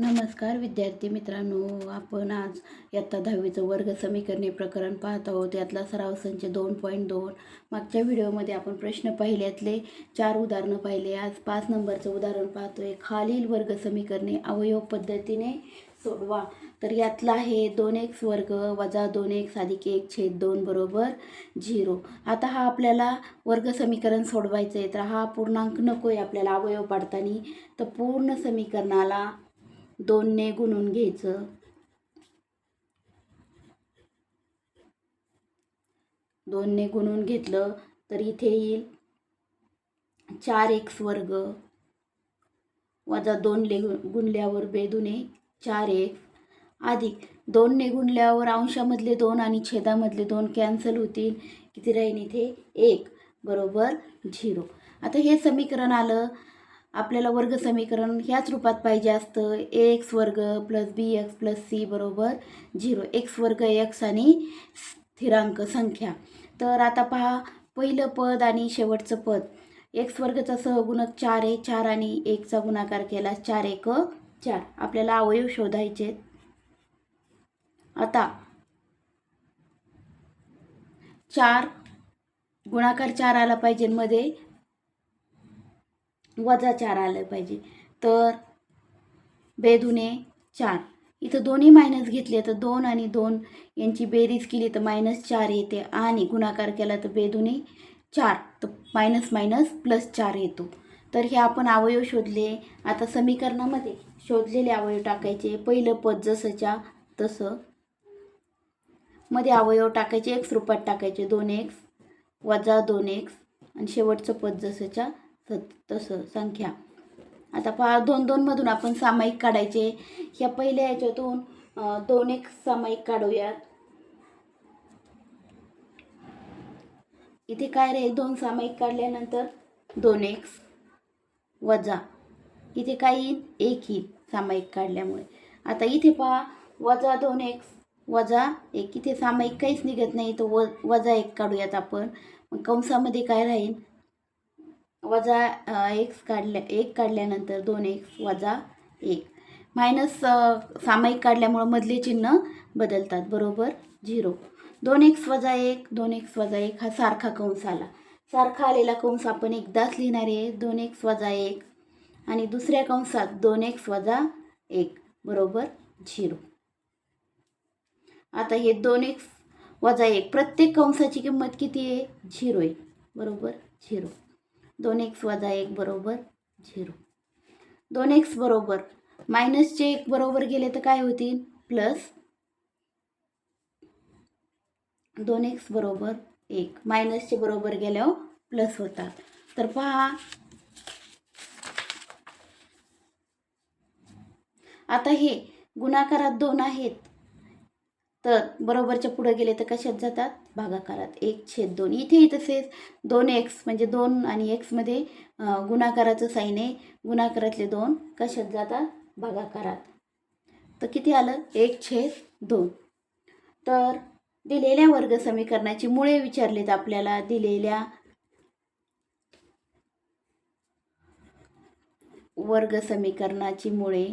नमस्कार विद्यार्थी मित्रांनो आपण आज इयत्ता दहावीचं वर्ग समीकरणे प्रकरण पाहत आहोत. यातला सराव संच दोन पॉईंट दोन. मागच्या व्हिडिओमध्ये आपण प्रश्न पाहिल्यातले चार उदाहरणं पाहिले. आज पाच नंबरचं उदाहरण पाहतोय. खालील वर्ग समीकरणे अवयव पद्धतीने सोडवा. तर यातला आहे दोन एक्स वर्ग वजा दोन एक्स अधिक एक छेद दोन बरोबर झिरो. आता हा आपल्याला वर्ग समीकरण सोडवायचं आहे तर हा पूर्णांक नको आहे आपल्याला अवयव पाडताना. तर पूर्ण समीकरणाला दोनने गुणून घ्यायचं. दोनने गुणून घेतलं तर इथे येईल चार एक्स वर्ग वजा दोनले गुणल्यावर बेदुने चार एक्स अधिक दोनने गुणल्यावर अंशामधले दोन आणि छेदामधले दोन कॅन्सल होतील. किती राहील इथे? एक. बरोबर? झिरो. आता हे समीकरण आलं. आपल्याला वर्ग समीकरण ह्याच रूपात पाहिजे असतं. ए एक्स वर्ग plus B X plus C बरोबर झिरो एक्स वर्ग एक्स आणि स्थिरांक संख्या. तर आता पहा पहिलं पद आणि शेवटचं पद. एक्स वर्गचा सहगुणक चार आहे. चार आणि एकचा गुणाकार केला. चार एक चार. आपल्याला अवयव शोधायचे आता चार गुणाकार चार आला पाहिजे मध्ये. वजा चार आलं पाहिजे. तर बेदुने चार. इथं दोन्ही मायनस घेतले तर दोन आणि दोन. यांची बेरीज केली तर मायनस चार येते आणि गुणाकार केला तर बेदुने चार. तर मायनस मायनस प्लस चार येतो. तर हे आपण अवयव शोधले. आता समीकरणामध्ये शोधलेले अवयव टाकायचे. पहिलं पद जसंच्या तसं. मध्ये अवयव टाकायचे. एक्स रूपात टाकायचे. दोन एक्स वजा दोन एक्स आणि शेवटचं पद जसंच्या तर तसं संख्या. आता पहा दोन दोनमधून आपण सामायिक काढायचे. ह्या पहिल्या ह्याच्यातून दोन एक सामायिक काढूयात. इथे काय राहील? दोन सामायिक काढल्यानंतर दोन एक्स वजा. इथे काय येईल? एक येईल सामायिक काढल्यामुळे. आता इथे पहा वजा दोन एक्स वजा एक. इथे सामायिक काहीच निघत नाही तर व वजा एक काढूयात आपण. मग कंसामध्ये काय राहील? वजा एक्स काढल्या एक काढल्यानंतर दोन एक्स वजा एक. मायनस सामायिक काढल्यामुळं मधले चिन्ह बदलतात बरोबर? झिरो. दोन एक्स वजा एक दोन एक्स वजा एक हा सारखा कंस आला. सारखा आलेला कंस आपण एकदाच लिहिणार आहे दोन एक्स वजा एक आणि दुसऱ्या कंसात दोन एक्स वजा एक बरोबर? झिरो. आता हे दोन एक्स वजा एक प्रत्येक कंसाची किंमत किती आहे? झिरो आहे बरोबर? झिरो. दोन एक्स वजा एक बरोबर झिरो. दोन एक्स बरोबर. मायनसचे एक बरोबर गेले तर काय होतील? प्लस दोन एक्स बरोबर एक. मायनसचे बरोबर गेल्यावर प्लस हो, होतात. तर पहा. आता हे गुणाकारात दोन आहेत. तर बरोबरच्या पुढं गेले तर कशात जातात? भागाकारात. एक छेद दोन. इथेही तसेच दोन एक्स म्हणजे दोन आणि एक्समध्ये गुणाकाराचं साईन आहे. गुणाकारातले दोन कशात जातात? भागाकारात. तर किती आलं? एक छेद दोन. तर दिलेल्या वर्ग समीकरणाची मुळे विचारलेत आपल्याला दिलेल्या वर्ग समीकरणाची मुळे.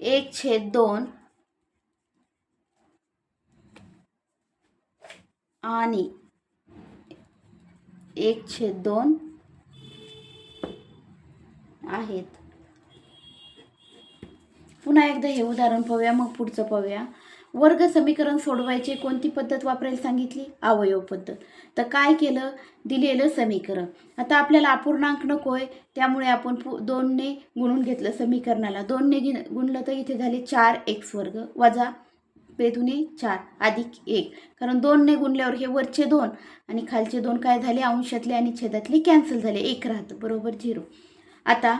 एक छेद दोन. आणि एक छेद दोन आहेत. पुन्हा एकदा हे उदाहरण पाहूया मग पुढचं पाहूया. वर्ग समीकरण सोडवायचे कोणती पद्धत वापरायला सांगितली? अवयव पद्धत. तर काय केलं? दिलेलं समीकरण. आता आपल्याला अपूर्णांक नको आहे त्यामुळे आपण पु दोनने गुणून घेतलं समीकरणाला. दोनने गि गुणलं तर इथे झाले चार एक्स वर्ग वजा बेदुने चार अधिक एक. कारण दोनने गुणल्यावर हे वरचे दोन आणि खालचे दोन काय झाले? अंशातले आणि छेदातले कॅन्सल झाले. एक राहतं. बरोबर? झिरो. आता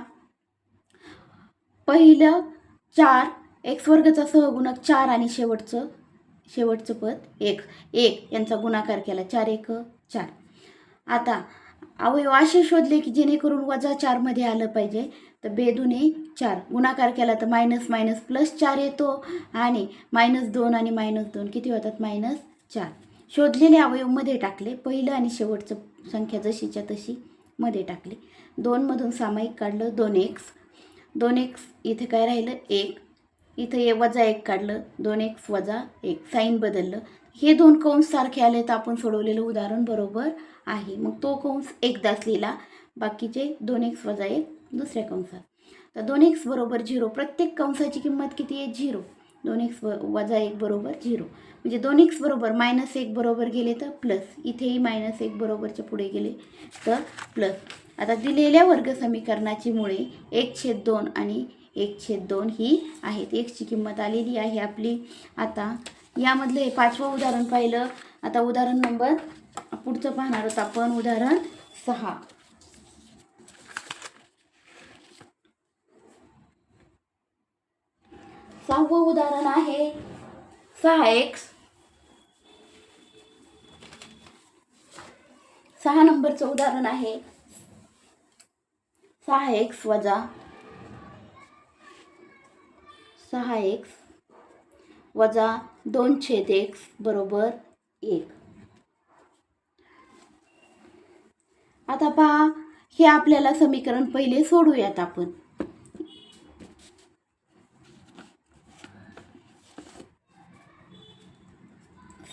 पहिलं चार एक्स वर्गचा सहगुणक चार आणि शेवटचं शेवटचं पद एक. एक यांचा गुणाकार केला. चार एक चार. आता अवयव असे शोधले की जेणेकरून वजा चारमध्ये आलं पाहिजे. तर बेदुने चार. गुणाकार केला तर मायनस मायनस प्लस चार येतो. आणि मायनस दोन आणि मायनस दोन. किती होतात? मायनस चार. शोधलेले अवयवमध्ये टाकले. पहिलं आणि शेवटचं संख्या जशीच्या तशी मध्ये टाकली. दोनमधून सामायिक काढलं. दोन एक्स दोन एक्स इथे काय राहिलं? एक. इथं हे वजा एक काढलं दोन एक वजा एक साईन बदललं. हे दोन कंस सारखे आले तर आपण सोडवलेलं उदाहरण बरोबर आहे. मग तो कंस एकदाच लिहिला बाकीचे दोन एक्स वजा एक दुसऱ्या कंसात. तर दोन एक्स बरोबर झिरो प्रत्येक कंसाची किंमत किती आहे? झिरो. दोन एक्स वजा एक बरोबर झिरो. म्हणजे दोन एक्स बरोबर मायनस एक बरोबर गेले तर प्लस. इथेही मायनस एक बरोबरच्या पुढे गेले तर प्लस. आता दिलेल्या वर्ग समीकरणाची मुळे एक छेद दोन आणि एक छेद दोन ही आहेत. एकची किंमत आलेली आहे आपली. आता यामधलं हे पाचवं उदाहरण पाहिलं. आता उदाहरण नंबर पुढचं पाहणार आहोत आपण. उदाहरण सहा. सहावं उदाहरण आहे सहा एक्स. सहा नंबरचं उदाहरण आहे सहा एक्स वजा सहा एक्स वजा दोन छेद एक्स बरोबर एक. आता पहा हे आपल्याला समीकरण पहिले सोडूयात आपण.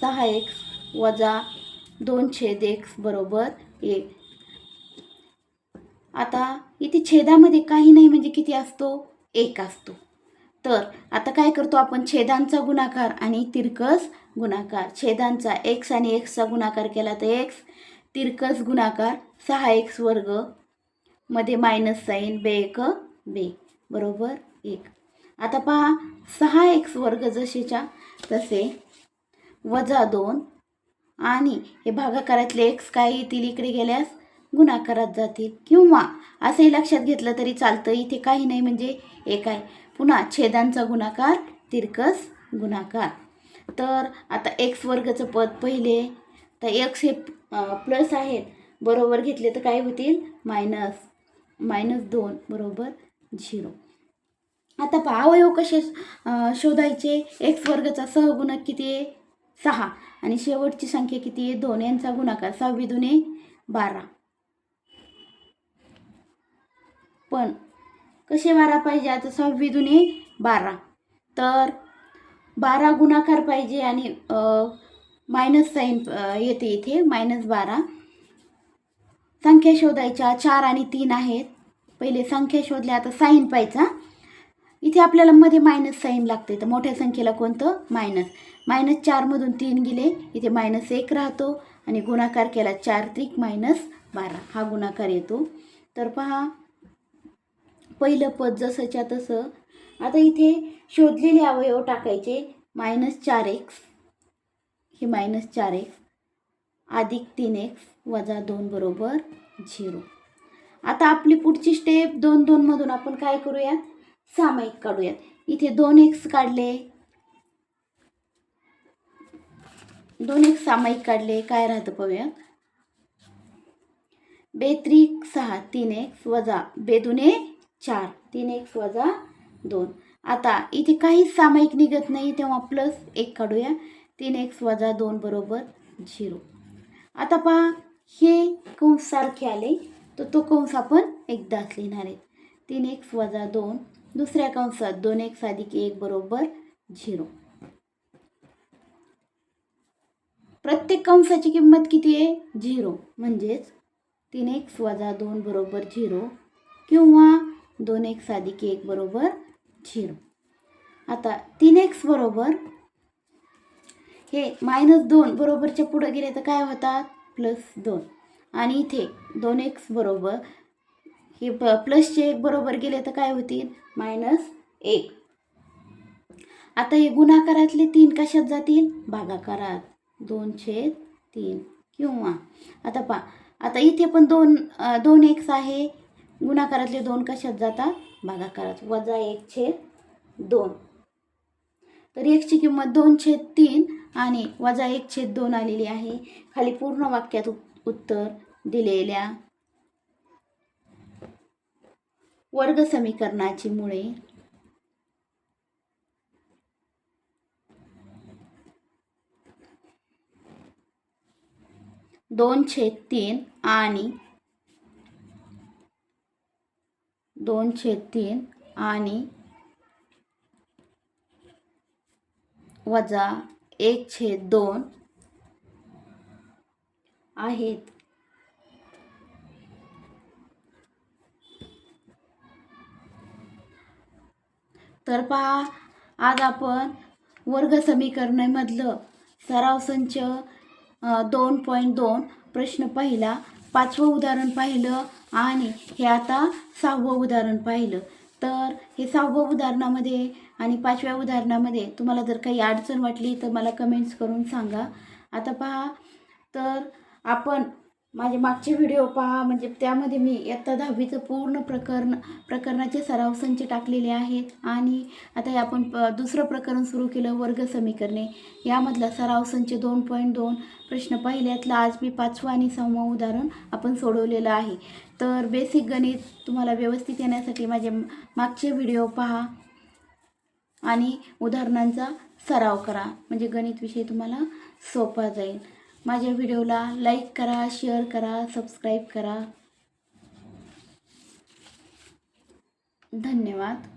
सहा एक्स वजा दोन छेद एक्स बरोबर एक. आता इथे छेदामध्ये काही नाही म्हणजे किती असतो? एक असतो. तर आता काय करतो आपण? छेदांचा गुणाकार आणि तिरकस गुणाकार. छेदांचा एक्स आणि एक्सचा गुणाकार केला तर एक्स तिरकस गुणाकार सहा एक्स वर्गमध्ये मायनस साईन बे एक बे बरोबर? एक. आता पहा सहा एक्स वर्ग जसेच्या तसे वजा दोन आणि हे भागाकारातले एक्स काय येतील? इकडे गेल्यास गुणाकारात जातील. किंवा असंही लक्षात घेतलं तरी चालतं. इथे काही नाही म्हणजे एक आहे. पुन्हा छेदांचा गुणाकार तिरकस गुणाकार. तर आता एक्स वर्गचं पद पहिले तर एक्स हे प्लस आहेत. बरोबर घेतले तर काय होतील? मायनस मायनस दोन बरोबर झिरो आता पहा अवयव कसे शोधायचे? एक्स वर्गाचा सहगुणक किती आहे? सहा. आणि शेवटची संख्या किती आहे? दोन. यांचा गुणाकार सहावी दुने बारा. पण कसे बारा पाहिजे? आता सहावी दुने बारा. तर बारा गुणाकार पाहिजे आणि मायनस साईन येते इथे मायनस बारा. संख्या शोधायच्या चार आणि तीन आहेत. पहिले संख्या शोधल्या आता साईन पाहिजा इथे आपल्याला मध्ये मायनस साईन लागते तर मोठ्या संख्येला कोणतं? मायनस मायनस चारमधून तीन गेले इथे मायनस एक राहतो. आणि गुणाकार केला चार त्रिक मायनस बारा. हा गुणाकार येतो. तर पहा पहिलं पद जसंच्या तसं. आता इथे शोधलेले अवयव टाकायचे. मायनस चार एक्स हे मायनस चार एक्स अधिक तीन एक्स वजा दोन बरोबर झिरो. आता आपली पुढची स्टेप दोन दोनमधून आपण काय करूयात? सामायिक काढूयात. इथे दोन एक्स काढले. दोन एक्स सामायिक काढले. काय राहतं पाहूयात? बेत्रिक सहा तीन एक्स वजा बेदुने चार तीन एक्स वजा दोन. आता इथे काहीच सामायिक निघत नाही तेव्हा प्लस एक काढूया. तीन एक्स वजा दोन बरोबर झिरो आता पहा हे कंस सारखे आले तर तो कंस आपण एकदाच लिहिणार आहे. तीन एक्स वजा दोन दुसऱ्या कंसात दोन एक्स अधिक एक बरोबर झिरो प्रत्येक कंसाची किंमत किती आहे? झिरो म्हणजेच तीन एक्स वजा दोन बरोबर झिरो किंवा दोन एक्स अधिक एक बरोबर झिरो. आता तीन एक्स बरोबर हे मायनस दोन बरोबरच्या पुढं गेले तर काय होतात? प्लस दोन. आणि इथे दोन एक्स बरोबर हे प प्लसचे एक बरोबर गेले तर काय होतील? मायनस एक. आता हे गुणाकारातले तीन कशात जातील? भागाकारात. दोन छेद तीन किंवा आता पा आता इथे पण दोन दोन एक्स आहे. गुणाकारातले दोन कशात जातात? भागाकारात. वजा एक छेद दोन. तर एकची किंमत दोन छेद तीन आणि वजा एक छेद दोन आलेली आहे. खाली पूर्ण वाक्यात उत्तर दिलेल्या वर्ग समीकरणाची मुळे दोन छेद तीन आणि दोन छेद तीन आणि वजा एक छेद दोन आहेत. तर पहा आज आपण वर्ग समीकरणामधलं सराव संच दोन पॉईंट दोन प्रश्न पहिला. पाचवं उदाहरण पाहिलं आणि हे आता सहावं उदाहरण पाहिलं. तर हे सहावं उदाहरणामध्ये आणि पाचव्या उदाहरणामध्ये तुम्हाला जर काही अडचण वाटली तर मला कमेंट्स करून सांगा. आता पहा तर आपण माझे मागचे व्हिडिओ पहा म्हणजे त्यामध्ये मी इयत्ता दहावीचं पूर्ण प्रकरण प्रकरणाचे सराव संच टाकलेले आहेत. आणि आता हे आपण प दुसरं प्रकरण सुरू केलं वर्ग समीकरणे. यामधला सराव संच दोन पॉईंट दोन. प्रश्न पहिल्यातला आज मी पाचवं आणि सहावं उदाहरण आपण सोडवलेलं आहे. तर बेसिक गणित तुम्हाला व्यवस्थित येण्यासाठी माझे मागचे व्हिडिओ पहा. आणि उदाहरणांचा सराव करा. म्हणजे गणित विषय तुम्हाला सोपा जाईल. माझ्या व्हिडिओला लाईक करा शेअर करा सबस्क्राईब करा. धन्यवाद.